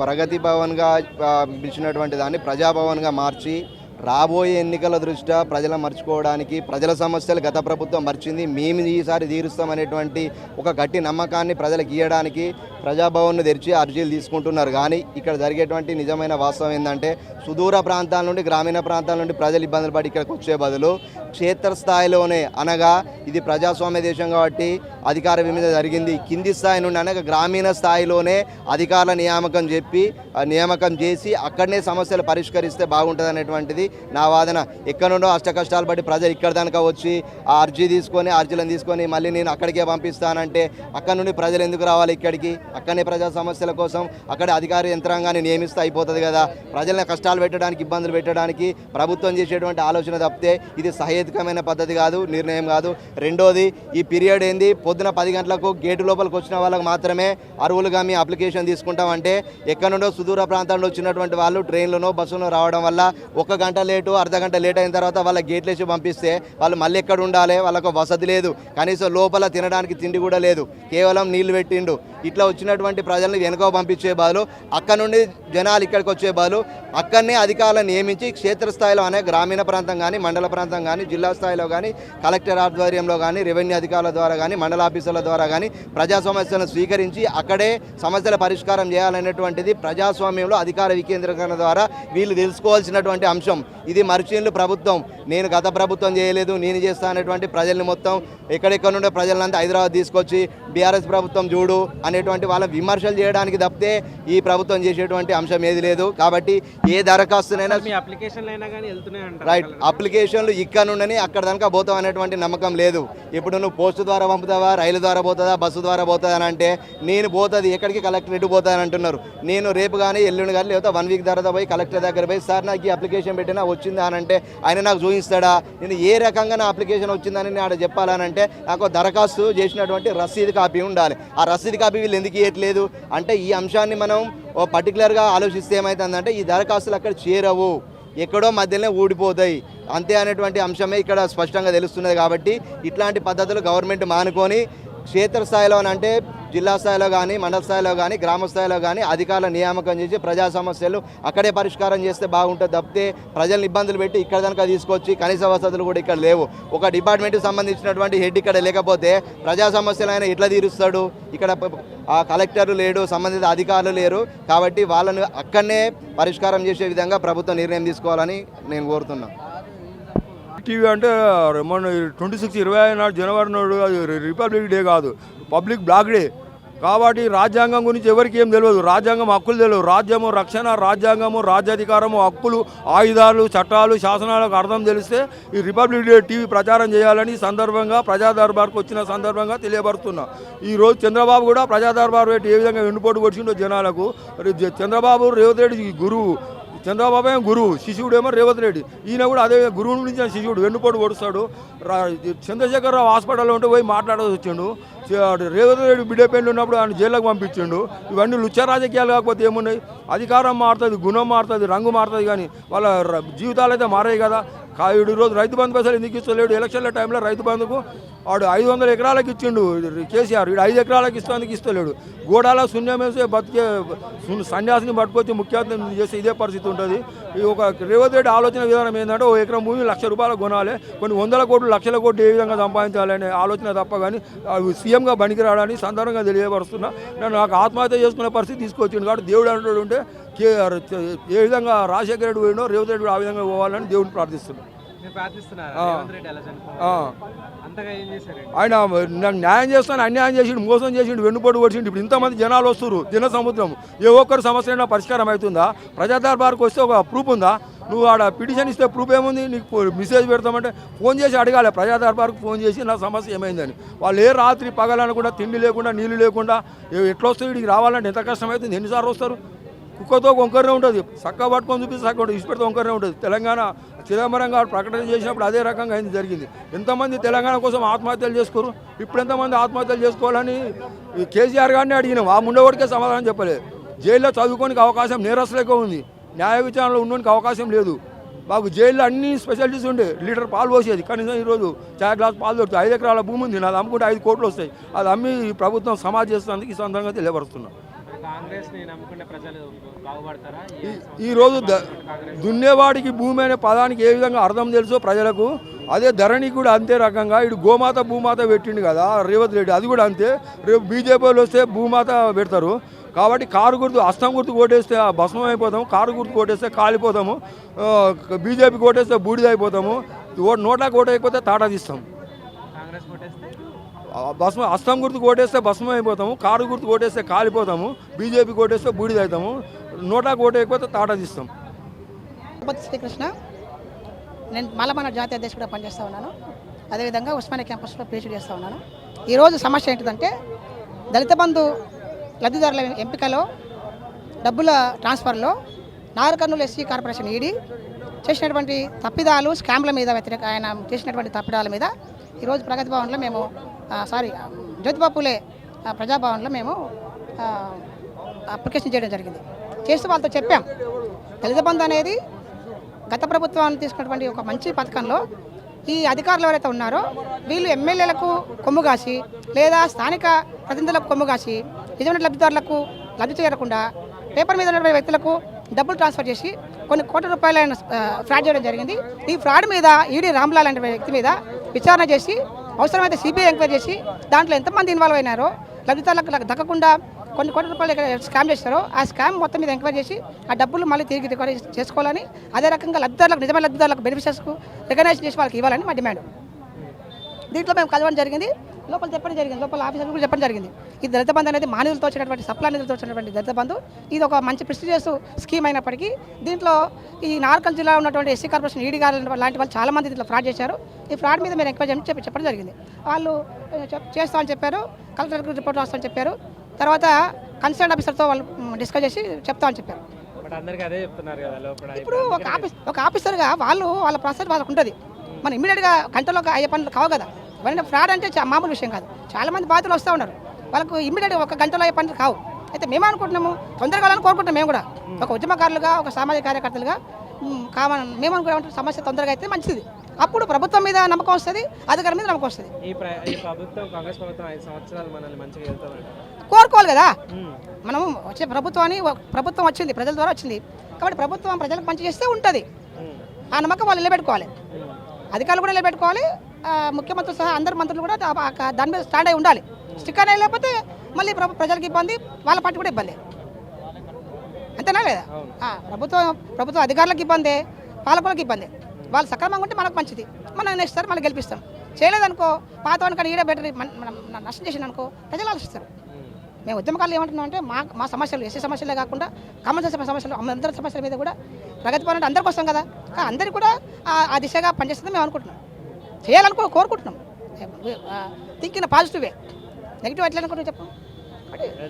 ప్రగతి భవన్గా పిలిచినటువంటి దాన్ని ప్రజాభవన్గా మార్చి రాబోయే ఎన్నికల దృష్ట్యా ప్రజల మర్చిపోవడానికి ప్రజల సమస్యలు గత ప్రభుత్వం మర్చింది. మేము ఈసారి తీరుస్తామనేటువంటి ఒక గట్టి నమ్మకాన్ని ప్రజలకు ఇవ్వడానికి ప్రజాభవన్ను తెరిచి అర్జీలు తీసుకుంటున్నారు. కానీ ఇక్కడ జరిగేటువంటి నిజమైన వాస్తవం ఏంటంటే సుదూర ప్రాంతాల నుండి గ్రామీణ ప్రాంతాల నుండి ప్రజలు ఇబ్బందులు పడి ఇక్కడికి వచ్చే బదులు క్షేత్రస్థాయిలోనే అనగా ఇది ప్రజాస్వామ్య దేశం కాబట్టి అధికార విమిద జరిగింది. కింది స్థాయి నుండి అనగా గ్రామీణ స్థాయిలోనే అధికారుల నియామకం చెప్పి నియామకం చేసి అక్కడనే సమస్యలు పరిష్కరిస్తే బాగుంటుంది అనేటువంటిది నా వాదన. ఎక్కడ నుండో అష్ట కష్టాలు పడి ప్రజలు ఇక్కడ దానిక వచ్చి ఆ అర్జీ తీసుకొని అర్జీలను తీసుకొని మళ్ళీ నేను అక్కడికే పంపిస్తానంటే అక్కడ నుండి ప్రజలు ఎందుకు రావాలి ఇక్కడికి? అక్కడనే ప్రజా సమస్యల కోసం అక్కడ అధికార యంత్రాంగాన్ని నియమిస్తే అయిపోతుంది కదా. ప్రజల్ని కష్టాలు పెట్టడానికి ఇబ్బందులు పెట్టడానికి ప్రభుత్వం చేసేటువంటి ఆలోచన తప్పితే ఇది సహేతుకమైన పద్ధతి కాదు నిర్ణయం కాదు. రెండోది ఈ పీరియడ్ ఏంది? పొద్దున పది గంటలకు గేటు లోపలికి వచ్చిన వాళ్ళకి మాత్రమే అరువులుగా మీ అప్లికేషన్ తీసుకుంటామంటే ఎక్కడ నుండో సుదూర ప్రాంతాల్లో వచ్చినటువంటి వాళ్ళు ట్రైన్లోనో బస్సులో రావడం వల్ల ఒక గంట లేటు అర్ధ గంట లేట్ అయిన తర్వాత వాళ్ళ గేట్లేసి పంపిస్తే వాళ్ళు మళ్ళీ ఎక్కడ ఉండాలి? వాళ్ళకు వసతి లేదు. కనీసం లోపల తినడానికి తిండి కూడా లేదు. కేవలం నీళ్ళు పెట్టిండు. ఇట్లా వచ్చినటువంటి ప్రజల్ని వెనుక పంపించే బదులు అక్కడ నుండి జనాలు ఇక్కడికి వచ్చే బదులు అక్కడనే అధికారులను నియమించి క్షేత్రస్థాయిలో అనే గ్రామీణ ప్రాంతం కానీ మండల ప్రాంతం కానీ జిల్లా స్థాయిలో కానీ కలెక్టర్ ఆధ్వర్యంలో కానీ రెవెన్యూ అధికారుల ద్వారా కానీ మండల ఆఫీసుల ద్వారా కానీ ప్రజా సమస్యలను స్వీకరించి అక్కడే సమస్యల పరిష్కారం చేయాలనేటువంటిది ప్రజాస్వామ్యంలో అధికార వికేంద్రీకరణ ద్వారా వీళ్ళు తెలుసుకోవాల్సినటువంటి అంశం. ఇది మరిచిన్లు ప్రభుత్వం. నేను గత ప్రభుత్వం చేయలేదు నేను చేస్తా అనేటువంటి ప్రజల్ని మొత్తం ఎక్కడెక్కడ నుండే ప్రజలంతా హైదరాబాద్ తీసుకొచ్చి బీఆర్ఎస్ ప్రభుత్వం చూడు అనేటువంటి వాళ్ళ విమర్శలు చేయడానికి తప్పితే ఈ ప్రభుత్వం చేసేటువంటి అంశం ఏది లేదు. కాబట్టి ఏ దరఖాస్తునైనా రైట్ అప్లికేషన్లు ఇక్కడ నుండి అక్కడ దాకా పోతాం అనేటువంటి నమ్మకం లేదు. ఇప్పుడు నువ్వు పోస్ట్ ద్వారా పంపుతావా రైలు ద్వారా పోతుందా బస్సు ద్వారా పోతుందా అని అంటే నేను పోతుంది ఎక్కడికి కలెక్టరేట్ పోతాను అంటున్నారు. నేను రేపు కానీ ఎల్లుండి కానీ లేదా వన్ వీక్ తర్వాత పోయి కలెక్టర్ దగ్గర పోయి సార్ నాకు ఈ అప్లికేషన్ పెట్టినా వచ్చిందా అని అంటే ఆయన నాకు చూపిస్తాడా? నేను ఏ రకంగా నా అప్లికేషన్ వచ్చిందని నేను ఆడ చెప్పాలని అంటే నాకు దరఖాస్తు చేసినటువంటి రసీదు కాపీ ఉండాలి. ఆ రసీదు కాపీ వీళ్ళు ఎందుకు ఇవ్వట్లేదు అంటే ఈ అంశాన్ని మనం ఓ పర్టికులర్గా ఆలోచిస్తే ఏమవుతుందంటే ఈ దరఖాస్తులు అక్కడ చేరవు. ఎక్కడో మధ్యలోనే ఊడిపోతాయి. అంతే అనేటువంటి అంశమే ఇక్కడ స్పష్టంగా తెలుస్తున్నది కాబట్టి ఇట్లాంటి పద్ధతులు గవర్నమెంట్ మానుకొని క్షేత్రస్థాయిలో అంటే జిల్లా స్థాయిలో కానీ మండల స్థాయిలో కానీ గ్రామ స్థాయిలో కానీ అధికారుల నియామకం చేసి ప్రజా సమస్యలు అక్కడే పరిష్కారం చేస్తే బాగుంటుంది తప్పితే ప్రజల్ని ఇబ్బందులు పెట్టి ఇక్కడ కనుక తీసుకొచ్చి కనీస వసతులు కూడా ఇక్కడ లేవు. ఒక డిపార్ట్మెంట్కి సంబంధించినటువంటి హెడ్ ఇక్కడ లేకపోతే ప్రజా సమస్యలు ఆయన ఎట్లా తీరుస్తాడు? ఇక్కడ కలెక్టర్లు కలెక్టర్ లేడు సంబంధిత అధికారులు లేరు కాబట్టి వాళ్ళను అక్కడనే పరిష్కారం చేసే విధంగా ప్రభుత్వం నిర్ణయం తీసుకోవాలని నేను కోరుతున్నాను టీవీ అంటే మొన్న ట్వంటీ సిక్స్ ఇరవై నాడు జనవరి నాడు అది రిపబ్లిక్ డే కాదు. Public black day. కాబట్టి రాజ్యాంగం గురించి ఎవరికి ఏం తెలియదు. రాజ్యాంగం హక్కులు తెలియదు. రాజ్యము రక్షణ రాజ్యాంగము రాజ్యాధికారము హక్కులు ఆయుధాలు చట్టాలు శాసనాలకు అర్థం తెలిస్తే ఈ రిపబ్లిక్ డే టీవీ ప్రచారం చేయాలని సందర్భంగా ప్రజాదర్బార్కు వచ్చిన సందర్భంగా తెలియబడుతున్నా ఈరోజు చంద్రబాబు కూడా ప్రజాదర్బార్ పెట్టి ఏ విధంగా వెన్నుపోటు కొట్టిండో జనాలకు. చంద్రబాబు రేవంత్ రెడ్డి గురువు. చంద్రబాబు ఏమో గురువు. శిశువుడు ఏమో రేవంత్ రెడ్డి. ఈయన కూడా అదే గురువు నుంచి శిశువుడు వెన్నుపోటు పొడుస్తాడు రా- చంద్రశేఖరరావు హాస్పిటల్లో ఉంటే పోయి మాట్లాడాల్సి వచ్చిండు. రేవంత్ రెడ్డి బిడ్డ ఉన్నప్పుడు ఆయన జైల్లోకి పంపించిండు. ఇవన్నీ లుచ్చ రాజకీయాలు కాకపోతే ఏమున్నాయి? అధికారం మారుతుంది గుణం మారుతుంది రంగు మారుతుంది కానీ వాళ్ళ జీవితాలు అయితే మారాయి కదా. కాయుడు రోజు రైతు బంధు పైసలు ఎందుకు ఇస్తలేడు? ఎలక్షన్ల టైంలో రైతు బంధుకు వాడు ఐదు వందల ఎకరాలకు ఇచ్చిండు కేసీఆర్. వీడు ఐదు ఎకరాలకు ఇస్తానికి ఇస్తలేడు. గోడాల శూన్యం బతికే సన్యాసిని పట్టుకొచ్చి ముఖ్యమంత్రి చేసి ఇదే పరిస్థితి ఉంటుంది. ఈ ఒక రేవంత్ రెడ్డి ఆలోచన విధానం ఏంటంటే ఓ ఎకరం భూమి లక్ష రూపాయలు కొనాలి. కొన్ని వందల కోట్లు లక్షల కోట్లు ఏ విధంగా సంపాదించాలనే ఆలోచన తప్ప కానీ అవి సీఎంగా రావడానికి సందర్భంగా తెలియపరుస్తున్నా. నేను నాకు ఆత్మహత్య చేసుకునే పరిస్థితి తీసుకొచ్చిండు. కాబట్టి దేవుడు అంటాడు ఉంటే ఏ విధంగా రాజశేఖర రెడ్డి పోయినో రేవంత్ రెడ్డి ఆ విధంగా పోవాలని దేవుడిని ప్రార్థిస్తున్నాను ఆయన నాకు న్యాయం చేస్తాను అన్యాయం చేసిండు మోసం చేసిండు వెన్నుపోటు కొట్టిండు ఇప్పుడు ఇంతమంది జనాలు వస్తున్నారు జన సముద్రం. ఏ ఒక్కరి సమస్య అయినా పరిష్కారం అవుతుందా? ప్రజా దర్బార్కి వస్తే ఒక ప్రూఫ్ ఉందా? నువ్వు ఆడ పిటిషన్ ఇస్తే ప్రూఫ్ ఏముంది? నీకు మెసేజ్ పెడతామంటే ఫోన్ చేసి అడగాలి. ప్రజా దర్బార్కి ఫోన్ చేసి నా సమస్య ఏమైందని. వాళ్ళు ఏ రాత్రి పగలనకుండా తిండి లేకుండా నీళ్ళు లేకుండా ఎట్లా వస్తుంది ఇక్కడికి రావాలంటే ఎంత కష్టమవుతుంది ఎన్నిసార్లు వస్తారు? కుక్కతో వంకరనే ఉంటుంది. చక్క పట్టుకొని చూపిస్తే చక్క ఉంటుంది ఇసుపెడితే వంకరనే ఉంటుంది. తెలంగాణ చిదంబరం గారు ప్రకటన చేసినప్పుడు అదే రకంగా అయింది జరిగింది. ఎంతమంది తెలంగాణ కోసం ఆత్మహత్యలు చేసుకోరు? ఇప్పుడు ఎంతమంది ఆత్మహత్యలు చేసుకోవాలని కేసీఆర్ గారిని అడిగినాం. ఆ ముండవాడికే సమాధానం చెప్పలేదు. జైల్లో చదువుకోనికి అవకాశం నేరస్తులకే ఉంది. న్యాయ విచారణలో ఉండడానికి అవకాశం లేదు. మాకు జైల్లో అన్ని స్పెషాలిటీస్ ఉండే. లీటర్ పాలు పోసేది. కనీసం ఈరోజు చాయ్ గ్లాస్ పాలు దొరుకుతాయి. ఐదు ఎకరాల భూమి ఉంది. నాది అమ్ముకుంటే ఐదు కోట్లు వస్తాయి. అది అమ్మి ఈ ప్రభుత్వం సమాజ్ చేస్తున్నందుకు ఈ సందర్భంగా తెలియపరుస్తున్నాం. ఈరోజు ద- దున్నేవాడికి భూమి అనే పదానికి ఏ విధంగా అర్థం తెలుసో ప్రజలకు అదే ధరణి కూడా అంతే రకంగా ఇటు గోమాత భూమాత పెట్టిండు కదా రేవంత్ రెడ్డి అది కూడా అంతే. రేపు బీజేపీ వాళ్ళు వస్తే భూమాత పెడతారు. కాబట్టి కారు గుర్తు అస్తం గుర్తు కొట్టేస్తే భస్మం అయిపోతాము కారు గుర్తు కొట్టేస్తే కాలిపోతాము బీజేపీ కొట్టేస్తే బూడిద అయిపోతాము నోట్లా కోట అయిపోతే తాటా తీస్తాం. కాంగ్రెస్ కొట్టేస్తే ఆ భస్మ అస్తం గుర్తు ఓటేస్తే భస్మం అయిపోతాము కారు గుర్తు ఓటేస్తే కాలిపోతాము బీజేపీ కోటేస్తే బూడిద అవుతాము నోటా కోట అయిపోతే తీస్తాం. శ్రీకృష్ణ నేను మలమన జాతీయ అధ్యక్షుడిగా పనిచేస్తూ ఉన్నాను. అదేవిధంగా ఉస్మానియా క్యాంపస్లో పీహెచ్డీ చేస్తూ ఉన్నాను. ఈరోజు సమస్య ఏంటిదంటే దళిత బంధు లబ్ధిదారుల ఎంపికలో డబ్బుల ట్రాన్స్ఫర్లో నాగర్కర్నూలు ఎస్సీ కార్పొరేషన్ ఈడీ చేసినటువంటి తప్పిదాలు స్కామ్ల మీద వ్యతిరేక ఆయన చేసినటువంటి తప్పిదాల మీద ఈరోజు ప్రగతి భవన్లో మేము సారీ జ్యోతిబాపులే ప్రజాభవన్లో మేము అప్లికేషన్ చేయడం జరిగింది. చేస్తూ వాళ్ళతో చెప్పాం. దళిత బంధు అనేది గత ప్రభుత్వాన్ని తీసుకున్నటువంటి ఒక మంచి పథకంలో ఈ అధికారులు ఎవరైతే ఉన్నారో వీళ్ళు ఎమ్మెల్యేలకు కొమ్ము కాసి లేదా స్థానిక ప్రతినిధులకు కొమ్ము కాసి నిజమైన లబ్ధిదారులకు లబ్ధి చేరకుండా పేపర్ మీద ఉన్నటువంటి వ్యక్తులకు డబ్బులు ట్రాన్స్ఫర్ చేసి కొన్ని కోట్ల రూపాయల ఫ్రాడ్ చేయడం జరిగింది. ఈ ఫ్రాడ్ మీద ఈడీ రామ్లాల్ అనే వ్యక్తి మీద విచారణ చేసి అవసరమైతే సిబిఐ ఎంక్వైరీ చేసి దాంట్లో ఎంతమంది ఇన్వాల్వ్ అయినారో లబ్ధిదారులకు దక్కకుండా కొన్ని కోట్ల రూపాయలు ఇక్కడ స్కామ్ చేస్తారో ఆ స్కామ్ మొత్తం మీద ఎంక్వైరీ చేసి ఆ డబ్బులు మళ్ళీ తిరిగి రికవరీ చేసుకోవాలని అదే రకంగా లబ్ధిదారులకు నిజమైన లబ్ధిదారులకు బెనిఫిషియర్స్కు రికగ్నైజ్ చేసి వాళ్ళకి ఇవ్వాలని మా డిమాండ్. దీంట్లో మేము కలవడం జరిగింది. లోపల చెప్పడం జరిగింది. లోపల ఆఫీసర్ కూడా చెప్పడం జరిగింది. ఈ దళిత బంధు అనేది మానవులతో వచ్చినటువంటి సప్లా నిధులతో వచ్చినటువంటి దళిత బంధు. ఇది ఒక మంచి ప్రెస్టీజియస్ స్కీమ్ అయినప్పటికీ దీంట్లో ఈ నార్కల్ జిల్లాలో ఉన్నటువంటి ఎస్సీ కార్పొరేషన్ ఈడీ గారు లాంటి వాళ్ళు చాలా మంది దీంట్లో ఫ్రాడ్ చేశారు. ఈ ఫ్రాడ్ మీద మీరు ఎంక్వైరీ చెప్పి చెప్పడం జరిగింది. వాళ్ళు చేస్తామని చెప్పారు. కలెక్టర్కి రిపోర్ట్ రాస్తామని చెప్పారు. తర్వాత కన్సర్న్ ఆఫీసర్తో వాళ్ళు డిస్కస్ చేసి చెప్తామని చెప్పారు. ఇప్పుడు ఒక ఆఫీస్ ఒక ఆఫీసర్గా వాళ్ళు వాళ్ళ ప్రాసెస్ వాళ్ళకు ఉంటుంది మన ఇమీడియట్గా గంటలో అయ్యే పనులు కావు కదా. ఇవన్నీ ఫ్రాడ్ అంటే మామూలు విషయం కాదు. చాలా మంది బాధితులు వస్తూ ఉన్నారు. వాళ్ళకు ఇమీడియట్గా ఒక గంటలో అయ్యే పనులు కావు. అయితే మేము అనుకుంటున్నాము తొందరగా కావాలని కోరుకుంటున్నాం మేము కూడా. ఒక ఉద్యమకారులుగా ఒక సామాజిక కార్యకర్తలుగా కావాలని మేము అనుకునే సమస్య తొందరగా అయితే మంచిది. అప్పుడు ప్రభుత్వం మీద నమ్మకం వస్తుంది అధికారం మీద నమ్మకం వస్తుంది. కోరుకోవాలి కదా. మనం వచ్చే ప్రభుత్వాన్ని ఒక- ప్రభుత్వం వచ్చింది ప్రజల ద్వారా వచ్చింది. కాబట్టి ప్రభుత్వం ప్రజలకు మంచి చేస్తే ఉంటుంది. ఆ నమ్మకం వాళ్ళు నిలబెట్టుకోవాలి. అధికారులు కూడా నిలబెట్టుకోవాలి ముఖ్యమంత్రి సహా అందరు మంత్రులు కూడా దాని మీద స్టాండ్ అయి ఉండాలి. స్టిక్ అనే లేకపోతే మళ్ళీ ప్రభు ప్రజలకు ఇబ్బంది వాళ్ళ పార్టీ కూడా ఇబ్బంది. అంతేనా లేదా? ఆ, ప్రభుత్వం ప్రభుత్వ అధికారులకు ఇబ్బంది పాలకులకు ఇబ్బంది. వాళ్ళు సక్రమంగా ఉంటే మనకు మంచిది. మనం నెక్స్ట్ మళ్ళీ గెలిపిస్తాం. చేయలేదనుకో పాత కానీ ఈడే బెటర్ నష్టం చేసింది అనుకో ప్రజలు ఆలోచిస్తారు. మేము ఉద్యమకాలు ఏమంటున్నాం అంటే మా మా సమస్యలు ఎస్సీ సమస్యలే కాకుండా కామన్ సెన్స్ సమస్యలు అందరి సమస్యల మీద కూడా ప్రగతి పని అందరి అందరికి వస్తాం కదా అందరికీ కూడా ఆ- ఆ దిశగా పనిచేస్తుందని మేము అనుకుంటున్నాం. చేయాలనుకో కోరుకుంటున్నాం. థింకింగ్ పాజిటివ్ వే నెగిటివ్ ఎట్లా అనుకుంటున్నాం చెప్పు.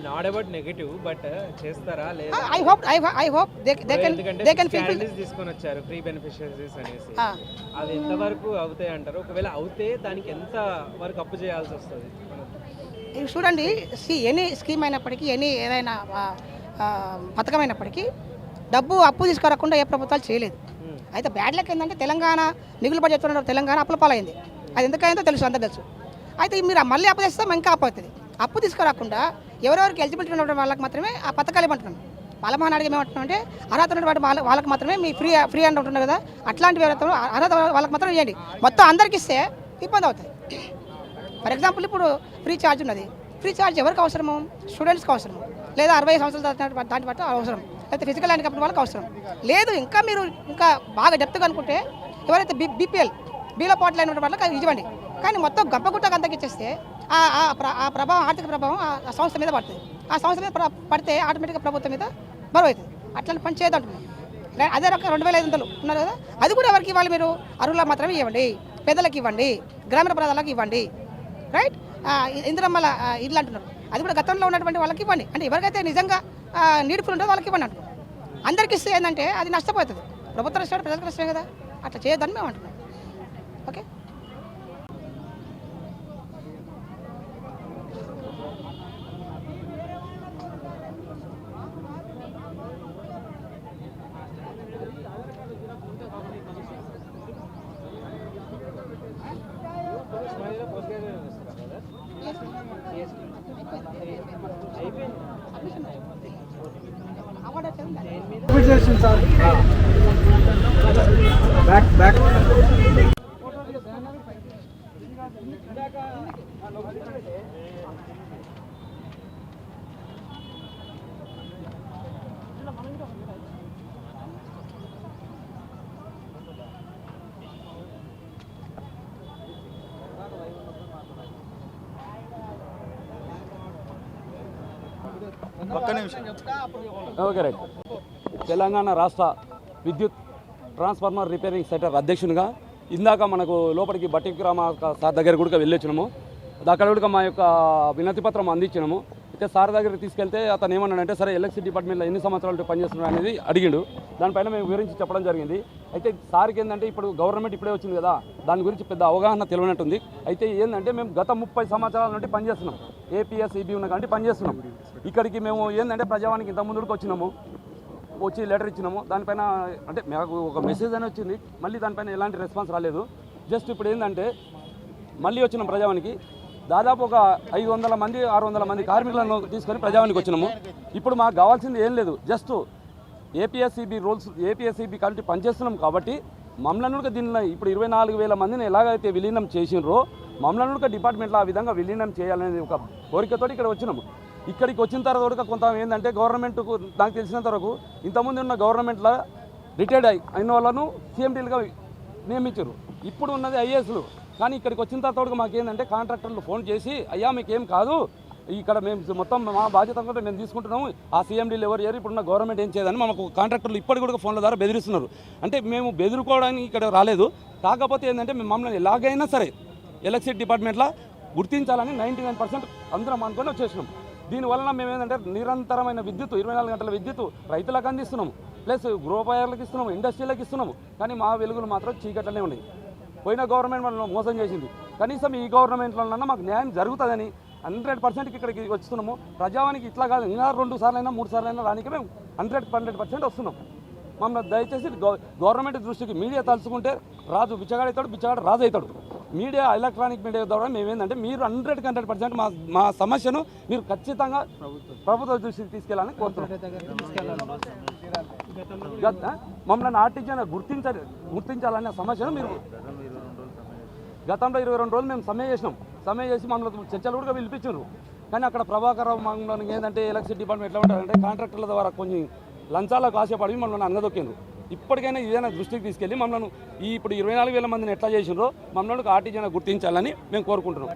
నాట్ అబౌట్ నెగిటివ్ బట్ చేస్తారా లేదా? I hope I I hope they they can ఎందుకంటే దే కెన్ ఫిల్ guarantees తీసుకొని వచ్చారు ఫ్రీ బెనిఫిషియరీస్ అనేసి. అది ఎంతవరకు అవుతాయి అంటారు? ఒకవేళ అవుతే దానికి ఎంత వరకు అప్పు చేయాల్సి వస్తుంది? చూడండి సి ఎనీ స్కీమ్ అయినప్పటికీ ఎనీ ఏదైనా పథకం అయినప్పటికీ డబ్బు అప్పు తీసుకురాకుండా ఏ ప్రభుత్వాలు చేయలేదు. అయితే బ్యాడ్ లక్ ఏంటంటే తెలంగాణ మిగులు బడ్జెట్ తెలంగాణ అప్పుల పాలైంది. అది ఎందుకైందో తెలుసు అంత తెలుసు. అయితే మీరు మళ్ళీ అప్పు తెస్తాం ఇంకా అప్పు అవుతుంది. అప్పు తీసుకురాకుండా ఎవరెవరికి ఎలిజిబిలిటీ ఉన్న వాళ్ళకి మాత్రమే ఆ పథకాలు ఇవ్వమంటున్నాం. వాళ్ళ మహానాడికి ఏమంటున్నాం అంటే అర్హత ఉన్నటువంటి వాళ్ళ వాళ్ళకి మాత్రమే మీ ఫ్రీ ఫ్రీ అని ఉంటున్నారు కదా అట్లాంటివి ఎవరైతే అర్హత వాళ్ళకి మాత్రం ఇవ్వండి. మొత్తం అందరికి ఇస్తే ఇబ్బంది అవుతుంది. ఫర్ ఎగ్జాంపుల్ ఇప్పుడు ఫ్రీ ఛార్జ్ ఉన్నది. ఫ్రీ ఛార్జ్ ఎవరికి అవసరము? స్టూడెంట్స్కి అవసరము. లేదా అరవై సంవత్సరాలు దాటి దాటి బట్టి అవసరం. లేకపోతే ఫిజికల్ హ్యాండిక్యాప్ వాళ్ళకి అవసరం. లేదు ఇంకా మీరు ఇంకా బాగా డెప్త్గా అనుకుంటే ఎవరైతే బి బీపీఎల్ బీలో పాటలు అయిన వాళ్ళకి అది ఇవ్వండి. కానీ మొత్తం గబ్బగుట్టకు అంతకి ఇచ్చేస్తే ఆ ఆ ప్రభావం ఆర్థిక ప్రభావం ఆ సంస్థ మీద పడుతుంది. ఆ సంస్థ మీద ప్ర- పడితే ఆటోమేటిక్గా ప్రభుత్వం మీద బరువు అవుతుంది అట్లాంటి పని చేయదంటున్నాం అదే రకం రెండు వేల ఐదు వందలు ఉన్నారు కదా అది కూడా ఎవరికి ఇవ్వాలి మీరు? అరువులకు మాత్రమే ఇవ్వండి పేదలకు ఇవ్వండి గ్రామీణ ప్రాంతాలకు ఇవ్వండి. రైట్ ఇందిరమ్మల ఇల్లు అంటున్నారు. అది కూడా గతంలో ఉన్నటువంటి వాళ్ళకి ఇవ్వండి. అంటే ఎవరికైతే నిజంగా నీడ్ఫుల్ ఉంటుందో వాళ్ళకి ఇవ్వండి అంటున్నారు అందరికి ఇస్తే ఏంటంటే అది నష్టపోతుంది. ప్రభుత్వం నష్టం ప్రజలకు నష్టమే కదా. అట్లా చేయొద్దని మేము అంటున్నాం. ఓకే? బ్యాక్ బ్యాక్ ఈ ఓకే రైట్. తెలంగాణ రాష్ట్ర విద్యుత్ ట్రాన్స్ఫార్మర్ రిపేరింగ్ సెంటర్ అధ్యక్షునిగా ఇందాక మనకు లోపలికి బట్టి గ్రామ సార్ దగ్గర కూడా వెళ్ళొచ్చినాము. అక్కడ కూడా మా యొక్క వినతి పత్రం అందించినాము. అయితే సార్ దగ్గరికి తీసుకెళ్తే అతను ఏమన్నాడంటే సరే ఎలక్ట్రిసిటీ డిపార్ట్మెంట్లో ఎన్ని సంవత్సరాలు పనిచేస్తున్నారు అనేది అడిగిండు. దానిపైన మేము వివరించి చెప్పడం జరిగింది. అయితే సార్కి ఏంటంటే ఇప్పుడు గవర్నమెంట్ ఇప్పుడే వచ్చింది కదా దాని గురించి పెద్ద అవగాహన తెలియనట్టుంది. అయితే ఏంటంటే మేము గత ముప్పై సంవత్సరాల నుండి పనిచేస్తున్నాం. ఏపీఎస్ ఈబీ ఉన్న కాబట్టి పనిచేస్తున్నాం ఇక్కడికి మేము ఏంటంటే ప్రజావానికి ఇంత ముందుకు వచ్చినాము. వచ్చి లెటర్ ఇచ్చినాము. దానిపైన అంటే మాకు ఒక మెసేజ్ అని వచ్చింది. మళ్ళీ దానిపైన ఎలాంటి రెస్పాన్స్ రాలేదు. జస్ట్ ఇప్పుడు ఏంటంటే మళ్ళీ వచ్చినాం ప్రజావానికి. దాదాపు ఒక ఐదు వందల మంది ఆరు వందల మంది కార్మికులను తీసుకొని ప్రజావానికి వచ్చినాము. ఇప్పుడు మాకు కావాల్సింది ఏం లేదు. జస్ట్ ఏపీఎస్సిబి రూల్స్ ఏపీఎస్సిబి కాబట్టి పనిచేస్తున్నాం కాబట్టి మమ్మల్ని కూడా దీనిలో ఇప్పుడు ఇరవై నాలుగు వేల మందిని ఎలాగైతే విలీనం చేసినరో మమ్మల్ని కూడా డిపార్ట్మెంట్లో ఆ విధంగా విలీనం చేయాలనేది ఒక కోరికతో ఇక్కడ వచ్చినాము. ఇక్కడికి వచ్చిన తర్వాత కొంత ఏంటంటే గవర్నమెంట్కు నాకు తెలిసినంత వరకు ఇంతకుముందు ఉన్న గవర్నమెంట్లో రిటైర్డ్ అయి అయిన వాళ్ళను సీఎండీలుగా నియమించారు. ఇప్పుడు ఉన్నది ఐఏఎస్లు. కానీ ఇక్కడికి వచ్చిన తర్వాత మాకేంటంటే కాంట్రాక్టర్లు ఫోన్ చేసి అయ్యా మీకేం కాదు. ఇక్కడ మేము మొత్తం మా బాధ్యత కూడా మేము తీసుకుంటున్నాము. ఆ సీఎండీలు ఎవరు చేయరు. ఇప్పుడున్న గవర్నమెంట్ ఏం చేయదని మాకు కాంట్రాక్టర్లు ఇప్పటికి కూడా ఫోన్ల ద్వారా బెదిరిస్తున్నారు. అంటే మేము బెదిరుకోవడానికి ఇక్కడ రాలేదు. కాకపోతే ఏంటంటే మేము మమ్మల్ని ఎలాగైనా సరే ఎలక్ట్రిసిటీ డిపార్ట్మెంట్లో గుర్తించాలని నైంటీ నైన్ పర్సెంట్ అందరం అనుకొని వచ్చేసినాం. దీనివలన మేము ఏంటంటే నిరంతరమైన విద్యుత్ ఇరవై నాలుగు గంటల విద్యుత్ రైతులకు అందిస్తున్నాము ప్లస్ గృహోపయోగాలకు ఇస్తున్నాము ఇండస్ట్రీలకు ఇస్తున్నాము కానీ మా వెలుగులు మాత్రం చీకట్లనే ఉన్నాయి. పోయిన గవర్నమెంట్ మనల్ని మోసం చేసింది. కనీసం ఈ గవర్నమెంట్లోనన్నా మాకు న్యాయం జరుగుతుందని హండ్రెడ్ పర్సెంట్కి ఇక్కడికి వస్తున్నాము. ప్రజావానికి ఇట్లా కాదు ఇంకా రెండు సార్లు అయినా మూడు సార్లు అయినా రానికి మేము హండ్రెడ్ హండ్రెడ్ పర్సెంట్ వస్తున్నాం. మమ్మల్ని దయచేసి గవర్నమెంట్ దృష్టికి మీడియా తలుచుకుంటే రాజు బిచ్చగాడవుతాడు బిచ్చగాడు రాజు అవుతాడు మీడియా ఎలక్ట్రానిక్ మీడియా ద్వారా మేము ఏంటంటే మీరు హండ్రెడ్కి హండ్రెడ్ పర్సెంట్ మా మా సమస్యను మీరు ఖచ్చితంగా ప్రభుత్వ. దృష్టికి తీసుకెళ్ళాలని కోరుతున్నాం. గత- మమ్మల్ని ఆర్టీజన్ గుర్తించాలి గుర్తించాలనే సమస్యను మీరు గతంలో ఇరవై రెండు రోజులు మేము సమ్మె చేసినాం. సమ్మె చేసి మమ్మల్ని చర్చలు కూడా పిలిపించారు కానీ అక్కడ ప్రభాకర్ రావు మమ్మల్ని ఏంటంటే ఎలక్ట్రిసిటీ డిపార్ట్మెంట్ ఎట్లా ఉంటారంటే కాంట్రాక్టర్ల ద్వారా కొంచెం లంచాలకు ఆశపడి మమ్మల్ని అంగదొక్కిండ్రు ఇప్పటికైనా ఇదేనా దృష్టికి తీసుకెళ్ళి మమ్మల్ని ఈ ఇప్పుడు ఇరవై నాలుగు వేల మందిని ఎట్లా చేసిండ్రో మమ్మల్ని ఆర్టీజన్ గుర్తించాలని మేము కోరుకుంటున్నాం.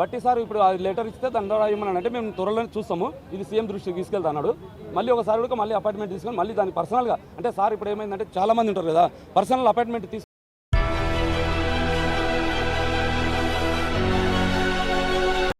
బట్టి సార్ ఇప్పుడు ఆ లెటర్ ఇస్తే దాని ద్వారా ఏమన్నా అంటే మేము త్వరలో చూస్తాము. ఇది సీఎం దృష్టికి తీసుకెళ్తా అన్నాడు. మళ్ళీ ఒకసారి కూడా మళ్ళీ అపాయింట్మెంట్ తీసుకొని మళ్ళీ దాన్ని పర్సనల్గా అంటే సార్ ఇప్పుడు ఏమైందంటే చాలా మంది ఉంటారు కదా పర్సనల్ అపాయింట్మెంట్ తీసుకొని